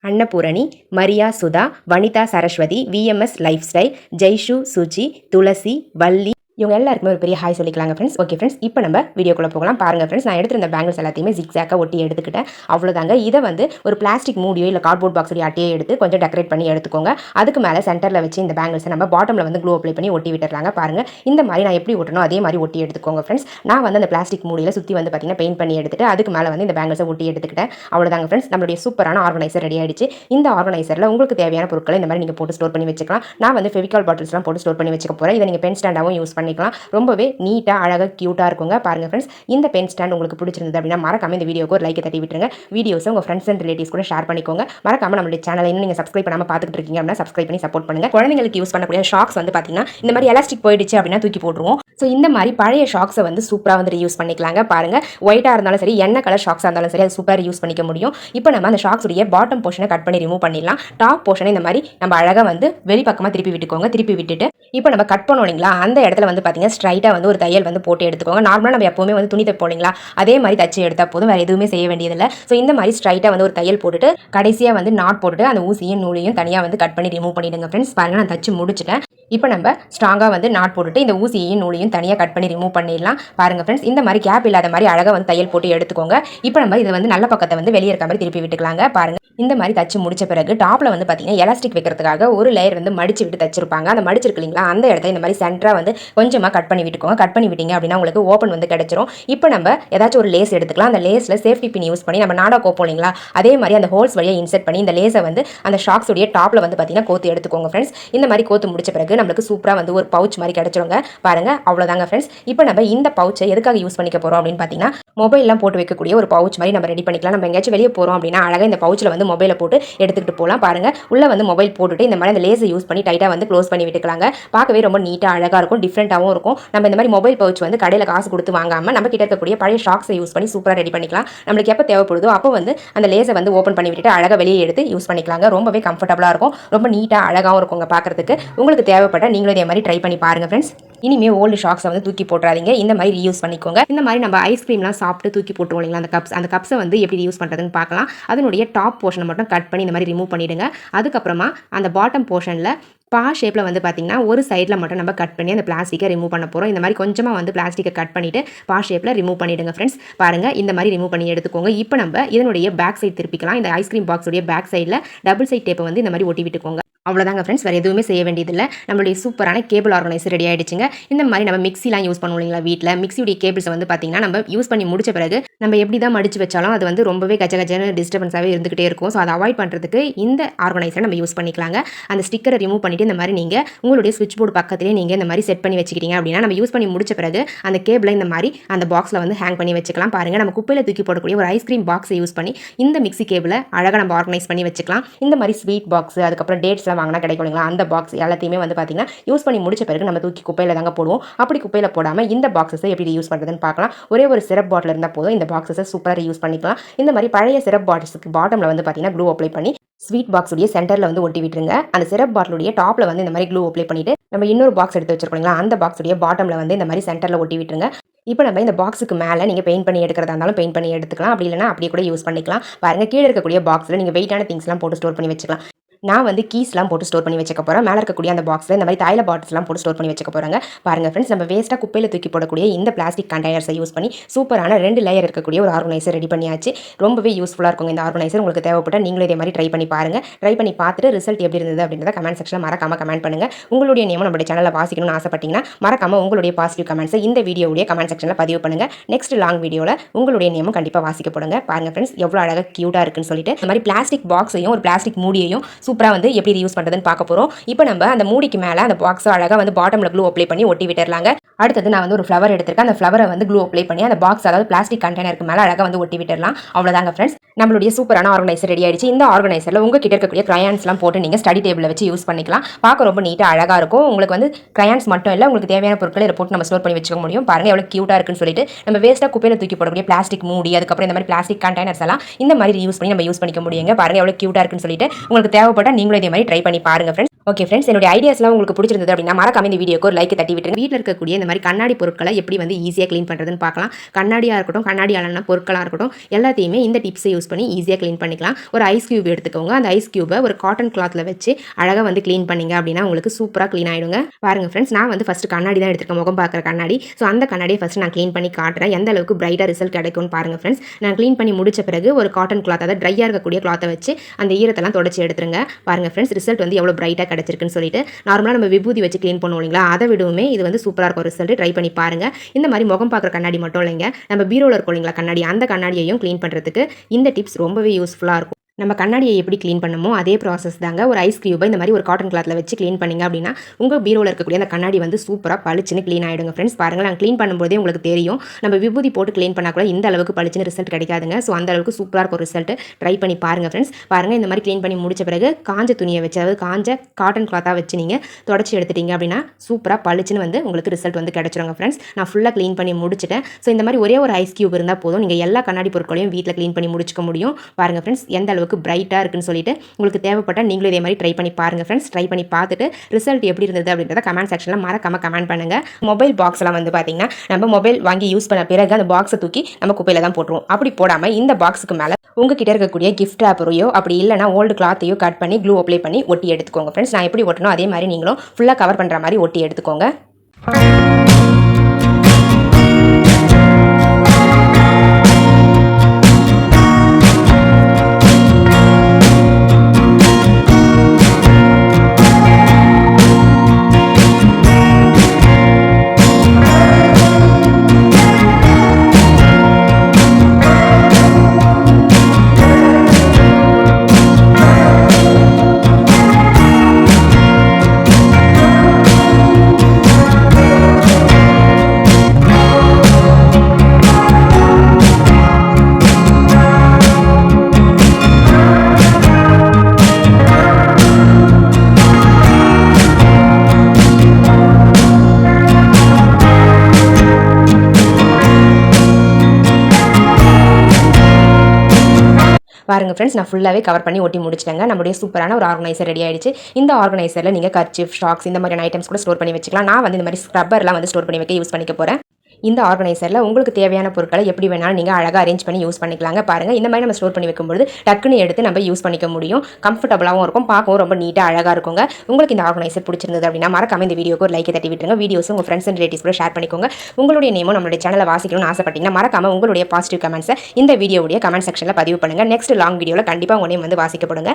Annapoorani Maria Sudha Vanitha Saraswathi VMS lifestyle Jaishu Suji Thulasi Valli இவங்க எல்லாருக்குமே ஒரு பெரிய ஹாய் சொல்லிக்கலாங்க ஃப்ரெண்ட்ஸ் ஓகே ஃப்ரெண்ட்ஸ் இப்போ நம்ம வீடியோக்குள்ளே போகலாம். பாருங்கள் ஃப்ரெண்ட்ஸ் நான் எடுத்திருந்த பேங்கிள்ஸ் எல்லாத்தையுமே ஜிக்ஸாக்காக ஒட்டி எடுத்துக்கிட்டேன். அவ்வளோதாங்க இதை வந்து ஒரு பிளாஸ்டிக் மூடியோ இல்லை கார்ட்போர்ட் பாக்ஸோடைய அட்டையோ எடுத்து கொஞ்சம் டெக்கரேட் பண்ணி எடுத்துக்கோங்க. அதுக்கு மேலே சென்டரில் வச்சு இந்த பேங்கிள்ஸை நம்ம பாட்டமில் வந்து க்ளோ அப்ளை பண்ணி ஒட்டி விட்டுறாங்க பாருங்கள் இந்த மாதிரி நான் எப்படி ஒட்டணும் அதே மாதிரி ஒட்டி எடுத்துக்கோங்க ஃப்ரெண்ட்ஸ் நான் வந்து அந்த பிளாஸ்டிக் மூடியில் சுற்றி வந்து பார்த்தீங்கன்னா பெயிண்ட் பண்ணி எடுத்துட்டு அதுக்கு மேலே வந்து இந்த பேங்கிள்ஸை ஒட்டி எடுத்துக்கிட்டேன். அவ்வளோதாங்க ஃப்ரெண்ட்ஸ் நம்மளுடைய சூப்பரான ஆர்கனைசர் ரெடி ஆயிடுச்சு. இந்த ஆர்கனைசரில் உங்களுக்கு தேவையான பொருட்களை இந்த மாதிரி நீங்கள் போட்டு ஸ்டோர் பண்ணி வச்சுக்கலாம். நான் வந்து ஃபெவிகால் பாட்டில்ஸ்லாம் போட்டு ஸ்டோர் பண்ணி வச்சுக்க போகிறேன் இதை நீங்கள் பென் ஸ்டாண்டாகவும் யூஸ் பண்ணிக்கலாம். ரொம்பவே நீட்டாக அழகாக க்யூட்டாக இருக்குங்க. பாருங்கள் ஃப்ரெண்ட்ஸ் இந்த பென் ஸ்டாண்ட் உங்களுக்கு பிடிச்சிருந்தது அப்படின்னா மறக்காம இந்த வீடியோக்கு ஒரு லைக் தட்டி விட்டுருங்க வீடியோஸை உங்கள் ஃப்ரெண்ட்ஸ் அண்ட் ரிலேட்டிவ்ஸ் கூட ஷேர் பண்ணிக்கோங்க. மறக்காம நம்மளுடைய சேனலை இன்னும் நீங்கள் சப்ஸ்கிரைப் பண்ணாமல் பார்த்துட்டு இருக்கீங்க அப்படின்னா சப்ஸ்கிரைப் பண்ணி சப்போர்ட் பண்ணுங்க. குழந்தைங்களுக்கு யூஸ் பண்ணக்கூடிய ஷாக்ஸ் வந்து பார்த்தீங்கன்னா இந்த மாதிரி எலாஸ்டிக் போயிடுச்சு அப்படின்னா தூக்கி போட்டுருவோம். ஸோ இந்த மாதிரி பழைய ஷாக்ஸை வந்து சூப்பராக வந்து யூஸ் பண்ணிக்கலாங்க. பாருங்க ஒயிட்டாக இருந்தாலும் சரி என்ன கலர் ஷாக்ஸாக இருந்தாலும் சரி அது சூப்பராக யூஸ் பண்ணிக்க முடியும். இப்போ நம்ம அந்த ஷாக்ஸுடைய பாட்டம் போர்ஷனை கட் பண்ணி ரிமூவ் பண்ணிடலாம். டாப் போர்ஷனை இந்த மாதிரி நம்ம அழகாக வந்து வெளிப்பக்கமாக திருப்பி விட்டுக்கோங்க. திருப்பி விட்டுட்டு இப்போ நம்ம கட் பண்ணோம் இல்லைங்களா அந்த இடத்துல வந்து பார்த்தீங்கன்னா ஸ்ட்ரைட்டாக வந்து ஒரு தையல் வந்து போட்டு எடுத்துக்கோங்க. நார்மலாக நம்ம எப்போவுமே வந்து துணி தைப்போம் இல்லைங்களா? அதே மாதிரி தச்சு எடுத்தால் போதும் வேறு எதுவுமே செய்ய வேண்டியதில்லை. ஸோ இந்த மாதிரி ஸ்ட்ரைட்டாக வந்து ஒரு தையல் போட்டுட்டு கடைசியாக வந்து நாட் போட்டுட்டு அந்த ஊசியும் நூலையும் தனியாக வந்து கட் பண்ணி ரிமூவ் பண்ணிடுங்க ஃப்ரெண்ட்ஸ் பாருங்க நான் தச்சு முடிச்சிட்டேன். இப்போ நம்ம ஸ்ட்ராங்காக வந்து நாட் போட்டுட்டு இந்த ஊசியையும் நூலையும் தனியாக கட் பண்ணி ரிமூவ் பண்ணிடலாம். பாருங்க ஃப்ரெண்ட்ஸ் இந்த மாதிரி கேப் இல்லாத மாதிரி அழகாக வந்து தையல் போட்டு எடுத்துக்கோங்க. இப்போ நம்ம இதை வந்து நல்ல பக்கத்தை வந்து வெளியே இருக்க மாதிரி திருப்பி விட்டுக்கலாங்க. பாருங்க இந்த மாதிரி தச்சு முடிச்ச பிறகு டாப்பில் வந்து பார்த்தீங்கன்னா எலாஸ்டிக் வைக்கிறதுக்காக ஒரு லேயர் வந்து மடிச்சு விட்டு தச்சிருப்பாங்க. அந்த மடிச்சிருக்கு இல்லைங்களா? அந்த இடத்த இந்த மாதிரி சென்டராக வந்து கொஞ்சமாக கட் பண்ணி விட்டுக்கோங்க. கட் பண்ணி விட்டீங்க அப்படின்னா உங்களுக்கு ஓப்பன் வந்து கிடச்சிரும். இப்போ நம்ம ஏதாச்சும் ஒரு லேஸ் எடுத்துக்கலாம். அந்த லேஸில் சேஃப்டி பின் யூஸ் பண்ணி நம்ம நாடா கோப்போம் இல்லைங்களா? அதே மாதிரி அந்த ஹோல்ஸ் வழியாக இன்செர்ட் பண்ணி இந்த லேஸை வந்து அந்த ஷாக்ஸ் உடைய டாப்பில் வந்து பார்த்தீங்கன்னா கோத்து எடுத்துக்கோங்க ஃப்ரெண்ட்ஸ் இந்த மாதிரி கோத்து முடிச்ச பிறகு நம்மளுக்கு சூப்பராக வந்து ஒரு பவுச் மாதிரி கிடைச்சிருங்க. பாருங்க அவ்வளோதாங்க ஃப்ரெண்ட்ஸ் இப்போ நம்ம இந்த பவுச்சை எதுக்காக யூஸ் பண்ணிக்க போகிறோம் அப்படின்னு பார்த்தீங்கன்னா மொபைல்லாம் போட்டு வைக்கக்கூடிய ஒரு பவுச் மாதிரி நம்ம ரெடி பண்ணிக்கலாம். நம்ம எங்கேயாச்சும் வெளியே போகிறோம் அப்படின்னா அழகாக இந்த பவுச்சில் வந்து மொபைலை போட்டு எடுத்துக்கிட்டு போகலாம் பாருங்கள் உள்ளே வந்து மொபைல் போட்டுட்டு இந்த மாதிரி அந்த லேசை யூஸ் பண்ணி டைட்டாக வந்து க்ளோஸ் பண்ணி விட்டுக்கலாங்க. பார்க்கவே ரொம்ப நீட்டாக அழகாக இருக்கும் டிஃப்ரெண்ட்டாகவும் இருக்கும். நம்ம இந்த மாதிரி மொபைல் பவுச் வந்து கடையில் காசு கொடுத்து வாங்காமல் நம்ம கிட்ட இருக்கக்கூடிய பழைய ஷாக்ஸை யூஸ் பண்ணி சூப்பராக ரெடி பண்ணிக்கலாம். நம்மளுக்கு எப்போ தேவைப்படுதோ அப்போ வந்து அந்த லேஸை வந்து ஓப்பன் பண்ணி விட்டுட்டு அழகாக வெளியே எடுத்து யூஸ் பண்ணிக்கலாங்க. ரொம்பவே கம்ஃபர்டபுளாக இருக்கும். ரொம்ப நீட்டாக அழகாகவும் இருக்குங்க பார்க்குறதுக்கு. உங்களுக்கு தேவைப்பட்ட நீங்களும் இதே மாதிரி ட்ரை பண்ணி பாருங்கள் ஃப்ரெண்ட்ஸ் இனிமே ஓல்டு ஷாக்ஸை வந்து தூக்கி போட்டுறாதீங்க. இந்த மாதிரி ரீயூஸ் பண்ணிக்கோங்க. இந்த மாதிரி நம்ம ஐஸ்கிரீம்லாம் சாப்பிட்டு தூக்கி போட்டுருவோம் இல்லைங்களா? அந்த கப்ஸ் அந்த கப்ஸை வந்து எப்படி யூஸ் பண்ணுறதுன்னு பார்க்கலாம். அதனுடைய டாப் போர்ஷனை மட்டும் கட் பண்ணி இந்த மாதிரி ரிமூவ் பண்ணிவிடுங்க அதுக்கப்புறமா அந்த பாட்டம் போர்ஷனில் பா ஷேப்பில் வந்து பார்த்திங்கன்னா ஒரு சைடில் மட்டும் நம்ம கட் பண்ணி அந்த பிளாஸ்டிக்கை ரிமூவ் பண்ண போகிறோம் இந்த மாதிரி கொஞ்சமாக வந்து பிளாஸ்டிக்கை கட் பண்ணிவிட்டு பா ஷேப்பில் ரிமூவ் பண்ணிவிடுங்க ஃப்ரெண்ட்ஸ் பாருங்கள் இந்த மாதிரி ரிமூவ் பண்ணி எடுத்துக்கோங்க. இப்போ நம்ம இதனுடைய பேக் சைடு திருப்பிக்கலாம். இந்த ஐஸ்கிரீம் பாக்ஸுடைய பேக் சைடில் டபுள் சைட் டேப்பை வந்து இந்த மாதிரி ஒட்டி விட்டுக்கோங்க. அவ்வளோதாங்க ஃப்ரெண்ட்ஸ் வேறு எதுவுமே செய்ய வேண்டியதில்லை. நம்மளுடைய சூப்பரான கேபிள் ஆர்கனைசர் ரெடி ஆகிடுச்சுங்க இந்த மாதிரி நம்ம மிக்சிலாம் யூஸ் பண்ணுவோம் இல்லைங்களா வீட்டில் மிக்சியுடைய கேபிள்ஸை வந்து பார்த்திங்கன்னா நம்ம யூஸ் பண்ணி முடிச்ச பிறகு நம்ம எப்படி தான் மடிச்சு வச்சாலும் அது வந்து ரொம்பவே கச்ச கச்சன்னு டிஸ்டர்பன்ஸாகவே இருந்துகிட்டே இருக்கும். ஸோ அதை அவாய்ட் பண்ணுறதுக்கு இந்த ஆர்கனைசரை நம்ம யூஸ் பண்ணிக்கலாங்க. அந்த ஸ்டிக்கரை ரிமூவ் பண்ணிவிட்டு இந்த மாதிரி நீங்கள் உங்களுடைய சுவிட்ச் போர்டு பக்கத்துலேயே நீங்கள் இந்த மாதிரி செட் பண்ணி வச்சுக்கிட்டீங்க அப்படின்னா நம்ம யூஸ் பண்ணி முடிச்ச பிறகு அந்த கேபிளை இந்த மாதிரி அந்த பாக்ஸில் வந்து ஹேங் பண்ணி வச்சுக்கலாம். பாருங்கள் நம்ம குப்பையில் தூக்கி போடக்கூடிய ஒரு ஐஸ்கிரீம் பாக்ஸை யூஸ் பண்ணி இந்த மிக்சி கேபிளை அழகாக நம்ம ஆர்கனைஸ் பண்ணி வச்சுக்கலாம். இந்த மாதிரி ஸ்வீட் பாக்ஸ் அதுக்கப்புறம் பாக்ஸ்லாம் வாங்கினா கிடைக்கும் இல்லைங்களா? அந்த பாக்ஸ் எல்லாத்தையுமே வந்து பார்த்திங்கன்னா யூஸ் பண்ணி முடிச்ச பிறகு நம்ம தூக்கி குப்பையில் தாங்க போடுவோம். அப்படி குப்பையில் போடாமல் இந்த பாக்ஸஸை எப்படி யூஸ் பண்ணுறதுன்னு பார்க்கலாம் ஒரே ஒரு சிரப் பாட்டில் இருந்தால் போதும். இந்த பாக்ஸஸை சூப்பராக யூஸ் பண்ணிக்கலாம். இந்த மாதிரி பழைய சிரப் பாட்டில்ஸுக்கு பாட்டமில் வந்து பார்த்திங்கன்னா க்ளூ அப்ளை பண்ணி ஸ்வீட் பாக்ஸுடைய சென்டரில் வந்து ஒட்டி விட்டுருங்க. அந்த சிரப் பாட்டிலுடைய டாப்பில் வந்து இந்த மாதிரி க்ளூ அப்ளை பண்ணிவிட்டு நம்ம இன்னொரு பாக்ஸ் எடுத்து வச்சிருக்கோங்களா அந்த பாக்ஸுடைய பாட்டமில் வந்து இந்த மாதிரி சென்டரில் ஒட்டி விட்டுருங்க. இப்போ நம்ம இந்த பாக்ஸுக்கு மேலே நீங்கள் பெயிண்ட் பண்ணி எடுக்கிறதா இருந்தாலும் பெயிண்ட் பண்ணி எடுத்துக்கலாம். அப்படி இல்லைனா அப்படியே கூட யூஸ் பண்ணிக்கலாம். பாருங்கள் கீழே இருக்கக்கூடிய பாக்ஸில் நீங்கள் வெயிட்டான திங்ஸ்லாம் போட்டு ஸ்டோர் பண்ணி வச்சுக்கலாம். நான் வந்து கீஸ்லாம் போட்டு ஸ்டோர் பண்ணி வச்சுக்க போகிறேன் மேலே இருக்கக்கூடிய அந்த பாக்ஸில் இந்த மாதிரி தைல பாட்டில்ஸ்லாம் போட்டு ஸ்டோர் பண்ணி வச்சுக்க போகிறாங்க பாருங்கள் ஃப்ரெண்ட்ஸ் நம்ம வேஸ்ட்டாக குப்பையில் தூக்கி போடக்கூடிய இந்த பிளாஸ்டிக் கண்டெய்னர்ஸை யூஸ் பண்ணி சூப்பரான ரெண்டு லேயர் இருக்கக்கூடிய ஒரு ஆர்கனைசர் ரெடி பண்ணியாச்சு. ரொம்பவே யூஸ்ஃபுல்லாக இருக்கும் இந்த ஆர்கனைசர் உங்களுக்கு தேவைப்பட்ட நீங்களும் இதே மாதிரி ட்ரை பண்ணி பாருங்கள் ட்ரை பண்ணி பார்த்துட்டு ரிசல்ட் எப்படி இருந்தது அப்படின்றத கமெண்ட் செக்ஷனில் மறக்காம கமெண்ட் பண்ணுங்கள் உங்களுடைய நேமம் நம்மளுடைய சேனலில் வாசிக்கணும்னு ஆசைப்பட்டீங்கன்னா மறக்காம உங்களுடைய பாசிட்டிவ் கமெண்ட்ஸை இந்த வீடியோவுடைய கமெண்ட் செக்ஷனில் பதிவு பண்ணுங்கள் நெக்ஸ்ட் லாங் வீடியோவில் உங்களுடைய நேமும் கண்டிப்பாக வாசிக்கப்படுங்க பாருங்கள் ஃப்ரெண்ட்ஸ் எவ்வளோ அழகாக க்யூட்டாக இருக்குன்னு சொல்லிட்டு இந்த மாதிரி பிளாஸ்டிக் பாக்ஸையும் ஒரு பிளாஸ்டிக் மூடியையும் சூப்பராக வந்து எப்படி யூஸ் பண்ணுறதுன்னு பார்க்க போகிறோம் இப்போ நம்ம அந்த மூடிக்கு மேலே அந்த பாக்ஸை அழகாக வந்து பாட்டமில் க்ளூ அப்ளை பண்ணி ஒட்டி விட்டுறலாங்க. அடுத்தது நான் வந்து ஒரு ஃப்ளவர் எடுத்திருக்கேன். அந்த ஃப்ளவரை வந்து க்ளூ அப்ளை பண்ணி அந்த பாக்ஸ் அதாவது பிளாஸ்டிக் கண்டெய்னருக்கு மேலே அழகாக வந்து ஒட்டி விட்டுறலாம். அவ்வளோதாங்க ஃப்ரெண்ட்ஸ் நம்மளுடைய சூப்பரான ஆர்கனைசர் ரெடி ஆயிடுச்சு. இந்த ஆர்கனைசரில் உங்கள் கிட்ட இருக்கக்கூடிய க்ரையான்ஸ்லாம் போட்டு நீங்கள் ஸ்டடி டேபிளில் வச்சு யூஸ் பண்ணிக்கலாம். பார்க்க ரொம்ப நீட்டாக அழகாக இருக்கும். உங்களுக்கு வந்து க்ரையான்ஸ் மட்டும் இல்லை உங்களுக்கு தேவையான பொருட்களை இதை போட்டு நம்ம ஸ்டோர் பண்ணி வச்சுக்க முடியும். பாருங்கள் எவ்வளோ க்யூட்டாக இருக்குன்னு சொல்லிட்டு நம்ம வேஸ்ட்டாக குப்பையில் தூக்கி போடக்கூடிய பிளாஸ்டிக் மூடி அதுக்கப்புறம் இந்த மாதிரி பிளாஸ்டிக் கண்டெய்னர்ஸ் எல்லாம் இந்த மாதிரி யூஸ் பண்ணி நம்ம யூஸ் பண்ணிக்க முடியுங்க. பாருங்கள் எவ்வளோ க்யூட்டாக இருக்குன்னு சொல்லிட்டு. உங்களுக்கு தேவைப்படும் தேவைப்பட்டால் நீங்களும் இதே மாதிரி ட்ரை பண்ணி பாருங்கள் ஃப்ரெண்ட்ஸ் ஓகே ஃப்ரெண்ட்ஸ் என்னுடைய ஐடியாஸ்லாம் உங்களுக்கு பிடிச்சிருந்தது அப்படின்னா மறக்காம இந்த வீடியோக்கு ஒரு லைக் தட்டி விட்டுருங்க. வீட்டில் இருக்கக்கூடிய இந்த மாதிரி கண்ணாடி பொருட்களை எப்படி வந்து ஈஸியாக க்ளீன் பண்ணுறதுன்னு பார்க்கலாம். கண்ணாடியாக இருக்கட்டும் கண்ணாடி அலனா பொருட்களாக இருக்கட்டும் எல்லாத்தையுமே இந்த டிப்ஸை யூஸ் பண்ணி ஈஸியாக க்ளீன் பண்ணிக்கலாம். ஒரு ஐஸ் கியூப் எடுத்துக்கோங்க. அந்த ஐஸ் கியூபை ஒரு காட்டன் கிளாத்தில் வச்சு அழகாக வந்து க்ளீன் பண்ணிங்க அப்படின்னா உங்களுக்கு சூப்பராக க்ளீன் ஆகிடுங்க பாருங்கள் ஃப்ரெண்ட்ஸ் நான் வந்து ஃபஸ்ட்டு கண்ணாடி தான் எடுத்துருக்கேன் முகம் பார்க்குற கண்ணாடி. ஸோ அந்த கண்ணாடியை ஃபஸ்ட் நான் க்ளீன் பண்ணி காட்டுறேன். எந்த அளவுக்கு பிரைட்டாக ரிசல்ட் கிடைக்கும்னு பாருங்கள் ஃப்ரெண்ட்ஸ் நான் க்ளீன் பண்ணி முடிச்ச பிறகு ஒரு காட்டன் கிளாத் அதாவது ட்ரையாக இருக்கக்கூடிய கிளாத்தை வச்சு அந்த ஈரத்தெல்லாம் தொடச்சி எடுத்துருங்க. பாருங்கள் ஃப்ரெண்ட்ஸ் ரிசல்ட் வந்து எவ்வளோ பிரைட்டாக கிடச்சிருக்குன்னு சொல்லிட்டு நார்மலாக நம்ம விபூதி வச்சு க்ளீன் பண்ணுவோம் இல்லைங்களா? அதை விடவுமே இது வந்து சூப்பராக இருக்கும் ரிசல்ட் ட்ரை பண்ணி பாருங்கள் இந்த மாதிரி முகம் பார்க்குற கண்ணாடி மட்டும் இல்லைங்க. நம்ம பீரோவில் இருக்கும் இல்லைங்களா? கண்ணாடி. அந்த கண்ணாடியையும் க்ளீன் பண்ணுறதுக்கு இந்த டிப்ஸ் ரொம்பவே யூஸ்ஃபுல்லாக இருக்கும். நம்ம கண்ணாடியை எப்படி க்ளீன் பண்ணமோ அதே ப்ராசஸ் தாங்க. ஒரு ஐஸ் க்யூபை இந்த மாதிரி ஒரு காட்டன் கிளாத்தில் வச்சு க்ளீன் பண்ணிங்க அப்படின்னா உங்கள் பீரோவில் இருக்கக்கூடிய அந்த கண்ணாடி வந்து சூப்பராக பளிச்சுன்னு க்ளீன் ஆகிடுங்க ஃப்ரெண்ட்ஸ் பாருங்கள் நான் க்ளீன் பண்ணும்போதே உங்களுக்கு தெரியும். நம்ம விபூதி போட்டு க்ளீன் பண்ணால் கூட இந்த அளவுக்கு பளிச்சுன்னு ரிசல்ட் கிடைக்காதுங்க. ஸோ அந்த அளவுக்கு சூப்பராக இருக்கும் ரிசல்ட் ட்ரை பண்ணி பாருங்கள் ஃப்ரெண்ட்ஸ் பாருங்கள் இந்த மாதிரி க்ளீன் பண்ணி முடிச்ச பிறகு காஞ்ச துணியை வச்சு அதாவது காஞ்ச காட்டன் கிளாத்தாக வச்சு நீங்கள் தொடச்சி எடுத்துட்டீங்க அப்படின்னா சூப்பராக பளிச்சுன்னு வந்து உங்களுக்கு ரிசல்ட் வந்து கிடச்சிருங்க ஃப்ரெண்ட்ஸ் நான் ஃபுல்லாக க்ளீன் பண்ணி முடிச்சிட்டேன். ஸோ இந்த மாதிரி ஒரே ஒரு ஐஸ் க்யூப் இருந்தால் போதும். நீங்கள் எல்லா கண்ணாடி பொருட்களையும் வீட்டில் க்ளீன் பண்ணி முடிச்சுக்க முடியும். பாருங்கள் ஃப்ரெண்ட்ஸ் எந்த அளவுக்கு பிரைட்டாக இருக்குன்னு சொல்லிட்டு உங்களுக்கு தேவைப்பட்டால் நீங்களும் இதே மாதிரி ட்ரை பண்ணி பாருங்கள் ஃப்ரெண்ட்ஸ் ட்ரை பண்ணி பார்த்துட்டு ரிசல்ட் எப்படி இருந்தது அப்படின்றத கமெண்ட் செக்ஷனில் மறக்காம கமெண்ட் பண்ணுங்கள் மொபைல் பாக்ஸ்லாம் வந்து பார்த்தீங்கன்னா நம்ம மொபைல் வாங்கி யூஸ் பண்ண பிறகு அந்த பாக்ஸை தூக்கி நம்ம குப்பையில் தான் போட்டுருவோம். அப்படி போடாமல் இந்த பாக்ஸுக்கு மேலே உங்ககிட்ட இருக்கக்கூடிய கிஃப்ட் ஆப்பரையோ அப்படி இல்லைனா ஓல்டு கிளாத்தையோ கட் பண்ணி க்ளூ அப்ளை பண்ணி ஒட்டி எடுத்துக்கோங்க ஃப்ரெண்ட்ஸ் நான் எப்படி ஒட்டணும் அதே மாதிரி நீங்களும் ஃபுல்லாக கவர் பண்ணுற மாதிரி ஒட்டி எடுத்துக்கோங்க. பாருங்கள் ஃப்ரெண்ட்ஸ் நான் ஃபுல்லாகவே கவர் பண்ணி ஒட்டி முடிச்சிட்டேங்க. நம்முடைய சூப்பரான ஒரு ஆர்கனைசர் ரெடி ஆயிடுச்சு. இந்த ஆர்கனைசரில் நீங்கள் கர்ச்சிஃப் ஸ்டாக்ஸ் இந்த மாதிரியான ஐட்டம்ஸ் கூட ஸ்டோர் பண்ணி வச்சுக்கலாம். நான் வந்து இந்த மாதிரி ஸ்க்ரப்பர்லாம் வந்து ஸ்டோர் பண்ணி வைக்க யூஸ் பண்ணிக்க போகிறேன் இந்த ஆர்கனைசரில் உங்களுக்கு தேவையான பொருட்களை எப்படி வேணாலும் நீங்கள் அழகாக அரேஞ்ச் பண்ணி யூஸ் பண்ணிக்கலாங்க. பாருங்கள் இந்த மாதிரி நம்ம ஸ்டோர் பண்ணி வைக்கும்போது டக்குன்னு எடுத்து நம்ம யூஸ் பண்ணிக்க முடியும். கம்ஃபர்டபுளாகவும் இருக்கும் பார்க்கவும் ரொம்ப நீட்டாக அழகாக இருக்குங்க. உங்களுக்கு இந்த ஆர்கனைசர் பிடிச்சிருந்தது அப்படின்னா மறக்காம இந்த வீடியோக்கு ஒரு லைக் தட்டி விட்டுருங்க. வீடியோஸ் உங்கள் ஃப்ரெண்ட்ஸ் அண்ட் ரிலேட்டிவ்ஸ் கூட ஷேர் பண்ணிக்கோங்க. உங்களுடைய நேமும் நம்மளுடைய சேனலை வாசிக்கணும்னு ஆசைப்பட்டீங்கன்னா மறக்காம உங்களுடைய பாசிட்டிவ் கமெண்ட்ஸை இந்த வீடியோவுடைய கமெண்ட் செக்ஷனில் பதிவு பண்ணுங்கள் நெக்ஸ்ட் லாங் வீடியோவில் கண்டிப்பாக உங்கள் நேம் வந்து வாசிக்கப்படுங்க.